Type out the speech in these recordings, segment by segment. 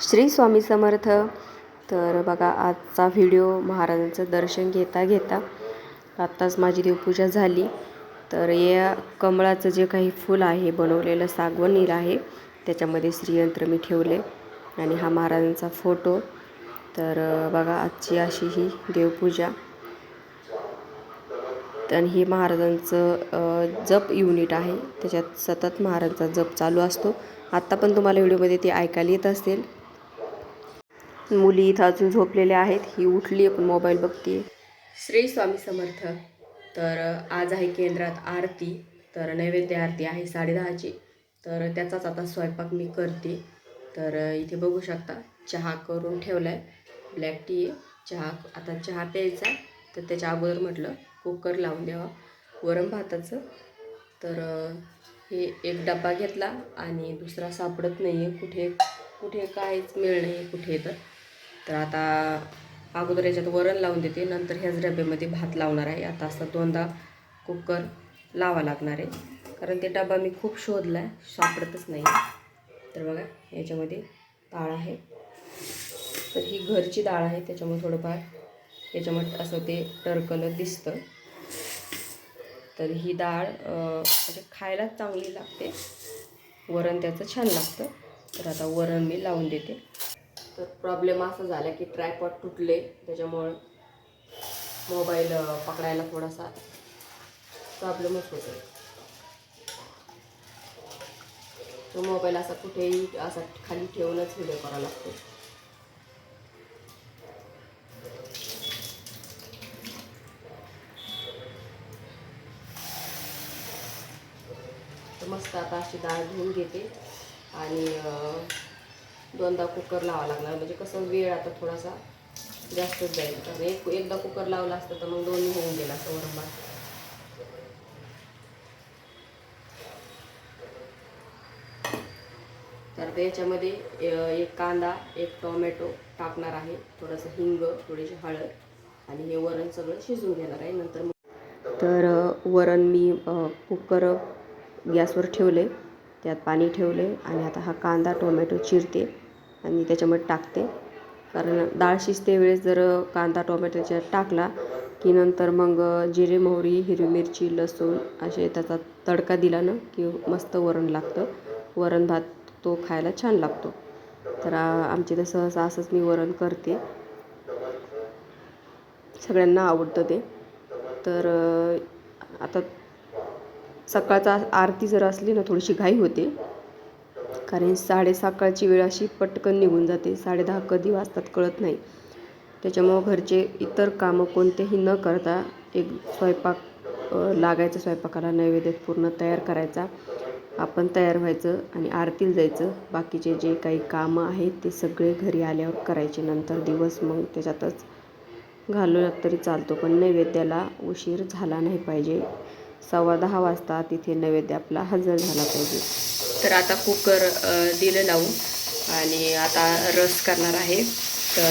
श्री स्वामी समर्थ. तर बघा आजचा व्हिडिओ महाराजांचं दर्शन घेता घेता आत्ताच माझी देवपूजा झाली. तर या कमळाचं जे काही फूल आहे बनवलेलं सागवनील आहे त्याच्यामध्ये श्रीयंत्र मी ठेवले आणि हा महाराजांचा फोटो. तर बघा आजची अशी ही देवपूजा. आणि हे महाराजांचं जप युनिट आहे. त्याच्यात सतत महाराजांचा जप चालू असतो. आत्ता पण तुम्हाला व्हिडिओमध्ये ते ऐकायला येत असेल. मुली इथं अजून झोपलेल्या आहेत. ही उठली पण मोबाईल बघते श्री स्वामी समर्थ. तर आज आहे केंद्रात आरती. तर नैवेद्य आरती आहे साडेदहाची. तर त्याचाच आता स्वयंपाक मी करते. तर इथे बघू शकता चहा करून ठेवला आहे ब्लॅक टी आहे. चहा आता चहा प्यायचा. तर त्याच्या अगोदर म्हटलं कुकर लावून द्यावा. वरण भाताचं. तर हे एक डब्बा घेतला आणि दुसरा सापडत नाही आहे कुठे कुठे काहीच मिळ नाही आहे कुठे तर. तर आता अगोदर याच्यात वरण लावून देते. नंतर ह्याच डब्यामध्ये भात लावणार आहे. आता असं दोनदा कुकर लावा लागणार आहे. कारण ते डबा मी खूप शोधला आहे सापडतच नाही. तर बघा याच्यामध्ये डाळ आहे. तर ही घरची डाळ आहे. त्याच्यामुळे थोडंफार याच्यामध्ये असं ते टरकलं दिसतं. तर ही डाळ म्हणजे खायलाच चांगली लागते. वरण त्याचं छान लागतं. तर आता वरण मी लावून देते. तर प्रॉब्लेम असा झाला की ट्रायपॉट तुटले. त्याच्यामुळं मोबाईल पकडायला थोडासा प्रॉब्लेमच होतो तो मोबाईल असा कुठेही असा खाली ठेवूनच व्हिडिओ करावा लागतो. तर मस्त आता अशी डाळ धुवून घेते. आणि दोनदा कुकर लावा लागणार. म्हणजे कसं वेळ आता थोडासा जास्तच जाईल. कारण एक एकदा कुकर लावला असतं तर मग दोन्ही होऊन गेला असं वरण तर त्याच्यामध्ये एक कांदा एक टोमॅटो टाकणार आहे. थोडंसं हिंग थोडीशी हळद आणि हे वरण सगळं शिजून घेणार आहे. नंतर मग तर वरण मी कुकर गॅसवर ठेवले त्यात पाणी ठेवले आणि आता हा कांदा टोमॅटो चिरते आणि त्याच्यामध्ये टाकते. कारण डाळ शिजते वेळेस जर कांदा टोमॅटो त्याच्यात टाकला की नंतर मग जिरे मोहरी हिरवी मिरची लसूण असे त्याचा तडका दिला ना की मस्त वरण लागतं. वरण भात तो खायला छान लागतो. तर आमच्या आमची तर सहसा असंच मी वरण करते. सगळ्यांना आवडतं ते. तर आता सकाळचा आरती जर असली ना थोडीशी घाई होते. कारण साडे सकाळची वेळ अशी पटकन निघून जाते. साडेदहा कधी वाजतात कळत नाही. त्याच्यामुळं घरचे इतर कामं कोणतेही न करता एक स्वयंपाक लागायचं स्वयंपाकाला नैवेद्य पूर्ण तयार करायचा. आपण तयार व्हायचं आणि आरतीला जायचं. बाकीचे जे काही कामं आहेत ते सगळे घरी आल्यावर करायचे. नंतर दिवस मग त्याच्यातच घालवला तरी चालतो. पण नैवेद्याला उशीर झाला नाही पाहिजे. सव्वा दहा वाजता तिथे नैवेद्य आपला हजर झाला पाहिजे. तर आता कुकर दिलं लावून आणि आता रस करणार आहे. तर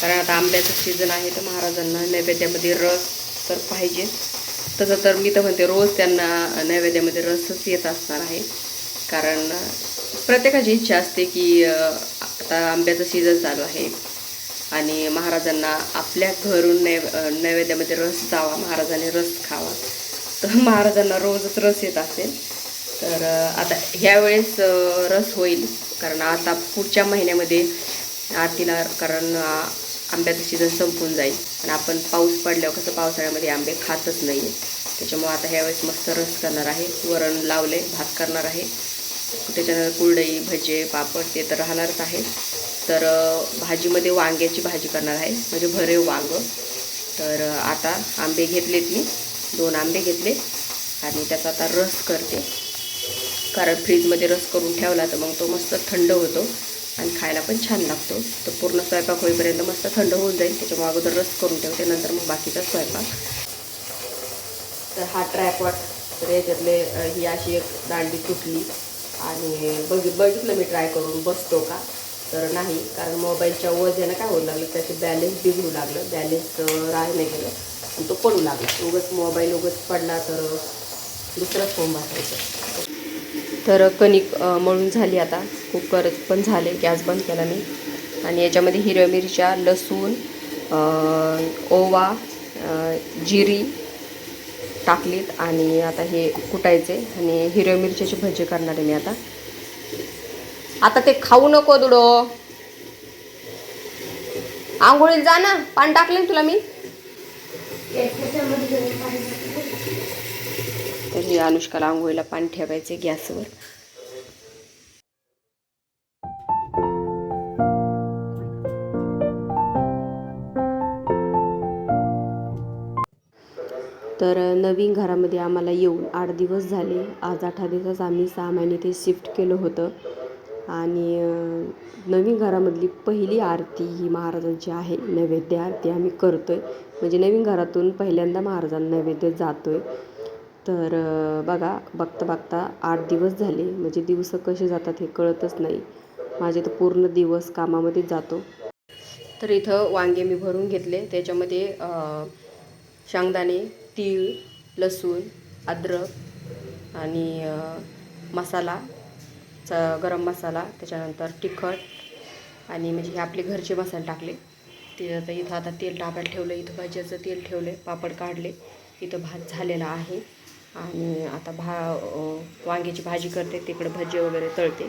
कारण आता आंब्याचं सीझन आहे तर महाराजांना नैवेद्यामध्ये रस तर पाहिजे. तसं तर मी तर म्हणते रोज त्यांना नैवेद्यामध्ये रसच येत असणार आहे. कारण प्रत्येकाची इच्छा असते की आता आंब्याचं सीझन चालू आहे आणि महाराजांना आपल्या घरून नैव नैवेद्यामध्ये रस जावा महाराजांनी रस खावा. तर महाराजांना रोजच रस येत असेल. तर आता ह्यावेळेस रस होईल. कारण आता पुढच्या महिन्यामध्ये आरतीला कारण आंब्याचं सीझन संपून जाईल. आणि आपण पाऊस पडल्यावर कसं पावसाळ्यामध्ये आंबे खातच नाही त्याच्यामुळं आता ह्यावेळेस मस्त रस करणार आहे. वरण लावले भात करणार आहे. त्याच्यानंतर कुरडई भजे पापड ते तर राहणारच आहे. तर भाजीमध्ये वांग्याची भाजी करणार आहे. म्हणजे भरे वांग. तर आता आंबे घेतलेत मी. दोन आंबे घेतले आणि त्याचा आता रस करते. कारण फ्रीजमध्ये रस करून ठेवला तर मग तो मस्त थंड होतो आणि खायला पण छान लागतो. तर पूर्ण स्वयंपाक होईपर्यंत मस्त थंड होऊन जाईल. त्याच्यामुळे अगोदर रस करून ठेवते नंतर मग बाकीचा स्वयंपाक. तर हा ट्रायपॉट तर याच्यातले ही अशी एक दांडी तुटली. आणि बघित बघितलं मी ट्राय करून बसतो का? तर नाही कारण मोबाईलच्या वजेनं काय होऊ लागलं त्याचे बॅलेन्स बिघडू लागलं. बॅलेन्स राहायला गेलं. तो पडू लागला. उगच मोबाईल उगच पडला तर दुसरंच फोन बसायचं तर कणिक मळून झाली आता. कुकर पण झाले गॅस बंद केला मी. आणि याच्यामध्ये हिरव्या मिरच्या लसूण ओवा जिरी टाकलीत आणि आता हे कुटायचे. आणि हिरव्या मिरच्याची भजी करणार आहे मी आता. आता ते खाऊ नको दुडो. आंघोळीला जा ना. पान टाकले ना तुला मी? तर हे अनुष्काला आंघोळीला पाणी ठेवायचे गॅसवर. तर नवीन घरामध्ये आम्हाला येऊन आठ दिवस झाले. आज आठ दिवस आम्ही सहा महिने ते शिफ्ट केलं होतं. आणि नवीन घरामधली पहिली आरती ही महाराजांची आहे. नैवेद्य आरती आम्ही करतो आहे म्हणजे नवीन घरातून पहिल्यांदा महाराजांना नैवेद्य जातो आहे तर बघा बघता बघता आठ दिवस झाले. म्हणजे दिवस कसे जातात हे कळतच नाही. माझे तर पूर्ण दिवस कामामध्येच जातो. तर इथं वांगे मी भरून घेतले. त्याच्यामध्ये शेंगदाणे तीळ लसूण अद्रक आणि मसाला च गरम मसाला त्याच्यानंतर तिखट आणि म्हणजे हे आपले घरचे मसाले टाकले. ते आता इथं आता तेल टाकायला ठेवलं इथं भाज्याचं तेल ठेवले पापड काढले. इथं भात झालेला आहे. आणि आता भा वांग्याची भाजी करते तिकडं भजी वगैरे तळते.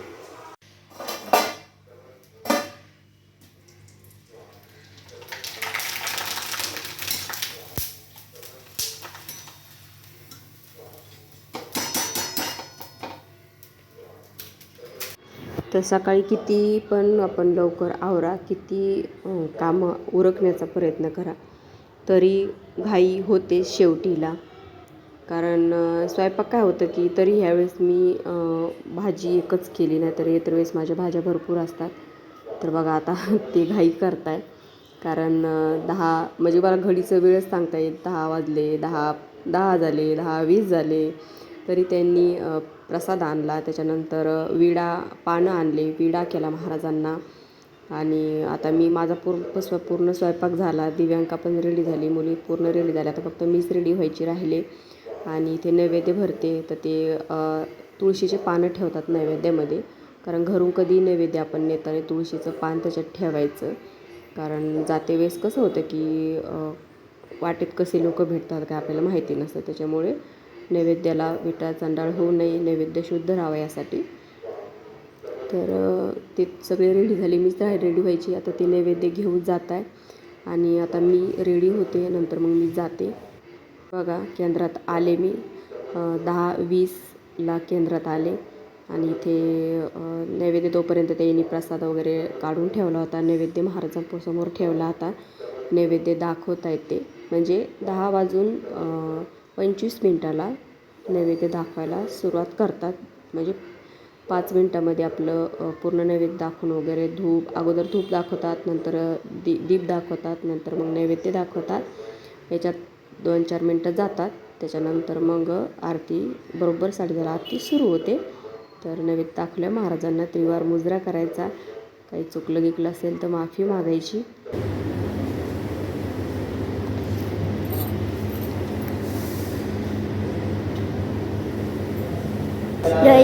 तर सकाळी किती पण आपण लवकर आवरा किती कामं उरकण्याचा प्रयत्न करा. तरी घाई होते शेवटीला. कारण स्वयंपाक काय होतं की तरी ह्यावेळेस मी भाजी एकच केली नाही तर इतर वेळेस माझ्या भाज्या भरपूर असतात. तर बघा आता ते घाई करताय. कारण दहा म्हणजे मला घडीचं वेळच सांगता येत दहा वाजले दहा दहा झाले दहा वीस झाले. तरी त्यांनी प्रसाद आणला. त्याच्यानंतर विडा पानं आणले. विडा केला महाराजांना. आणि आता मी माझा पूर्ण स्व पूर्ण स्वयंपाक झाला. दिव्यांका पण रेडी झाली. मुली पूर्ण रेडी झाल्या. आता फक्त मीच रेडी व्हायची राहिले. आणि इथे नैवेद्य भरते. तर ते तुळशीचे पानं ठेवतात नैवेद्यामध्ये. कारण घरून कधी नैवेद्य आपण नेताना तुळशीचं पान त्याच्यात ठेवायचं. कारण जाते वेळेस कसं होतं की वाटेत कसे लोक भेटतात काय आपल्याला माहिती नसतं. त्याच्यामुळे नैवेद्याला विटा चांडाळ होऊ नये नैवेद्य शुद्ध राहावा यासाठी. तर ते सगळे रेडी झाले. मीच तर रेडी व्हायची. आता ते नैवेद्य घेऊन जात आहे. आणि आता मी रेडी होते. नंतर मग मी जाते. बघा केंद्रात आले मी. दहा वीसला केंद्रात आले. आणि इथे नैवेद्य तोपर्यंत त्यांनी प्रसाद वगैरे काढून ठेवला होता. नैवेद्य महाराजांसमोर ठेवला होता. नैवेद्य दाखवता येते म्हणजे दहा वाजून पंचवीस मिनटाला नैवेद्य दाखवायला सुरुवात करतात. म्हणजे पाच मिनटामध्ये आपलं पूर्ण नैवेद्य दाखवून वगैरे धूप अगोदर धूप दाखवतात नंतर दी दीप दाखवतात नंतर मग नैवेद्य दाखवतात. याच्यात दोन चार मिनटं जातात. त्याच्यानंतर मग आरती बरोबर साडेदहाला आरती सुरू होते. तर नैवेद्य दाखवल्या महाराजांना त्रिवार मुजरा करायचा. काही चुकलं गिकलं असेल तर माफी मागायची जय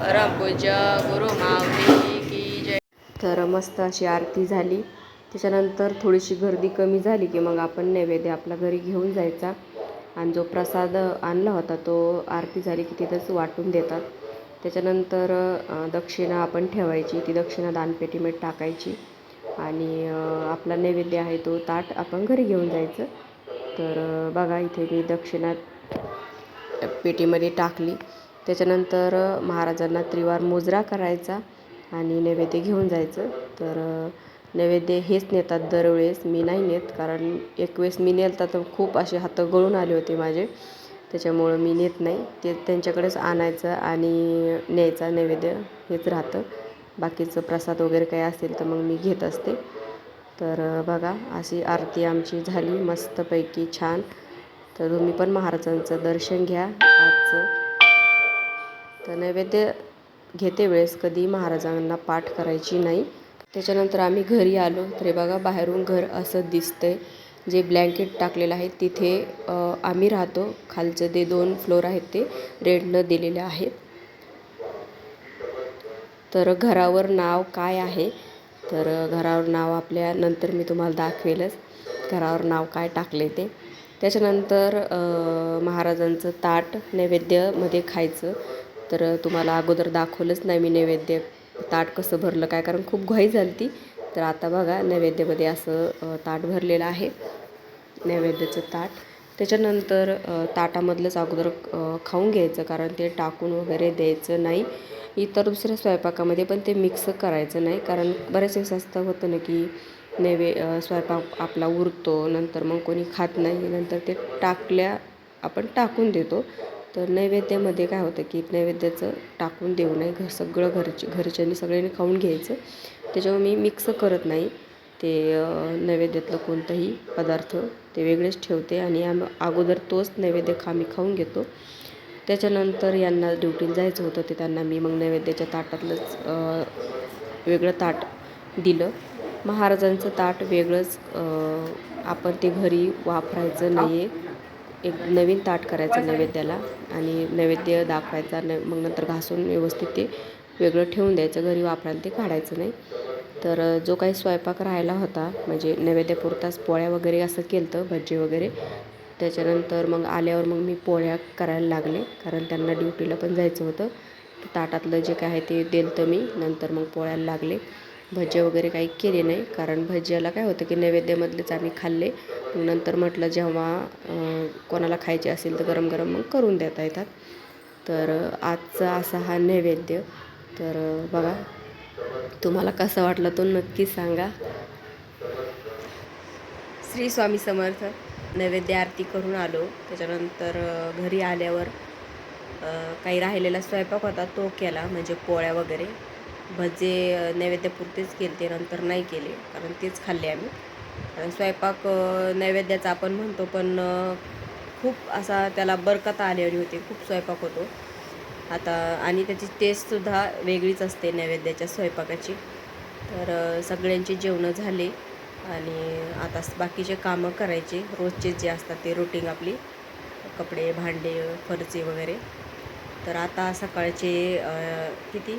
परमपूज्य गुरु माऊली की जय. तर मस्त अशी आरती झाली. त्याच्यानंतर थोडीशी गर्दी कमी झाली की मग आपण नैवेद्य आपल्या घरी घेऊन जायचा. आणि जो प्रसाद आणला होता तो आरती झाली की तिथंच वाटून देतात. त्याच्यानंतर दक्षिणा आपण ठेवायची. ती दक्षिणा दानपेटीमध्ये टाकायची. आणि आपला नैवेद्य आहे तो ताट आपण घरी घेऊन जायचं. तर बघा इथे मी दक्षिणा पेटीमध्ये टाकली. त्याच्यानंतर महाराजांना त्रिवार मुजरा करायचा आणि नैवेद्य घेऊन जायचं. तर नैवेद्य हेच नेतात दरवेळेस. मी नाही नेत कारण एक वेळेस मी नेलता तर खूप असे हात गळून आले होते माझे. त्याच्यामुळं मी नेत नाही. ते त्यांच्याकडेच आणायचं आणि न्यायचा नैवेद्य हेच राहतं. बाकीचं प्रसाद वगैरे काही असेल तर मग मी घेत असते. तर बघा अशी आरती आमची झाली. मस्तपैकी छान. तर तुम्ही पण महाराजांचं दर्शन घ्या. आजचं तर नैवेद्य घेते वेळेस कधी महाराजांना पाठ करायची नाही. त्याच्यानंतर आम्ही घरी आलो. तर बघा बाहेरून घर असं दिसतंय. जे ब्लँकेट टाकलेलं आहे तिथे आम्ही राहतो. खालचं जे दोन फ्लोर आहेत ते रेडनं दिलेले आहेत. तर घरावर नाव काय आहे? तर घरावर नाव आपल्या नंतर मी तुम्हाला दाखवेलच. घरावर नाव काय टाकले ते. त्याच्यानंतर महाराजांचं ताट नैवेद्यामध्ये खायचं. तर तुम्हाला अगोदर दाखवलंच नाही मी नैवेद्य. ताट कसं भरलं काय कारण खूप घाई झाली ती तर आता बघा नैवेद्यामध्ये असं ताट भरलेलं आहे. नैवेद्याचं ताट. त्याच्यानंतर ताटामधलंच अगोदर खाऊन घ्यायचं कारण ते टाकून वगैरे द्यायचं नाही. इतर दुसऱ्या स्वयंपाकामध्ये पण ते मिक्स करायचं नाही. कारण बऱ्याच वेळेस असं होतं ना की नैवे स्वयंपाक आपला उरतो नंतर मग कोणी खात नाही नंतर ते टाकल्या आपण टाकून देतो. तर नैवेद्यामध्ये काय होतं की नैवेद्याचं टाकून देऊ नये घर सगळं घरचे घरच्यांनी सगळ्यांनी खाऊन घ्यायचं. त्याच्यामुळे मी मिक्स करत नाही. ते नैवेद्यातलं कोणतंही पदार्थ ते वेगळेच ठेवते आणि आम अगोदर तोच नैवेद्य खा मी खाऊन घेतो. त्याच्यानंतर यांना ड्युटीला जायचं होतं ते त्यांना मी मग नैवेद्याच्या ताटातलंच वेगळं ताट दिलं. महाराजांचं ताट वेगळंच आपण ते घरी वापरायचं नाही आहे एक नवीन ताट करायचं नैवेद्याला आणि नैवेद्य दाखवायचा न मग नंतर घासून व्यवस्थित ते वेगळं ठेवून द्यायचं घरी वापरायला ते काढायचं नाही. तर जो काही स्वयंपाक राहिला होता म्हणजे नैवेद्यापुरताच पोळ्या वगैरे असं केलं तर भजी वगैरे. त्याच्यानंतर मग आल्यावर मग मी पोळ्या करायला लागले कारण त्यांना ड्युटीला पण जायचं होतं. ताटातलं जे काय आहे ते दिलं तर मी नंतर मग पोळ्याला लागले. भजे वगैरे काही केले नाही. कारण भज्याला काय होतं की नैवेद्यामधलेच आम्ही खाल्ले. नंतर म्हटलं जेव्हा कोणाला खायचे असेल तर गरम गरम मग करून देता येतात. तर आजचा असा हा नैवेद्य. तर बघा तुम्हाला कसा वाटला तो नक्की सांगा. श्री स्वामी समर्थ. नैवेद्य आरती करून आलो. त्याच्यानंतर घरी आल्यावर काही राहिलेला स्वयंपाक होता तो केला. म्हणजे पोळ्या वगैरे. भजे नैवेद्यापुरतेच केले ते नंतर नाही केले कारण तेच खाल्ले आम्ही. कारण स्वयंपाक नैवेद्याचा आपण म्हणतो पण खूप असा त्याला बरकत आलेली होती खूप स्वयंपाक होतो. आता आणि त्याची टेस्टसुद्धा वेगळीच असते नैवेद्याच्या स्वयंपाकाची. तर सगळ्यांची जेवणं झाली आणि आता बाकीचे कामं करायचे. रोजचे जे असतात ते रुटीन आपली कपडे भांडे फरचे वगैरे. तर आता सकाळचे किती?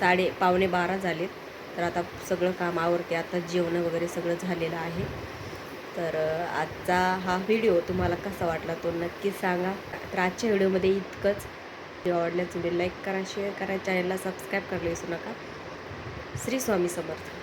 साडे पावणे बारा झालेत. तर आता सगळं काम आवरते. आता जेवणं वगैरे सगळं झालेलं आहे. तर आजचा हा व्हिडिओ तुम्हाला कसा वाटला तो नक्की सांगा. तर आजच्या व्हिडिओमध्ये इतकंच. व्हिडिओ आवडल्यास तुम्ही लाईक करा शेअर करा चॅनलला सबस्क्राईब करायला विसरू नका. श्री स्वामी समर्थ.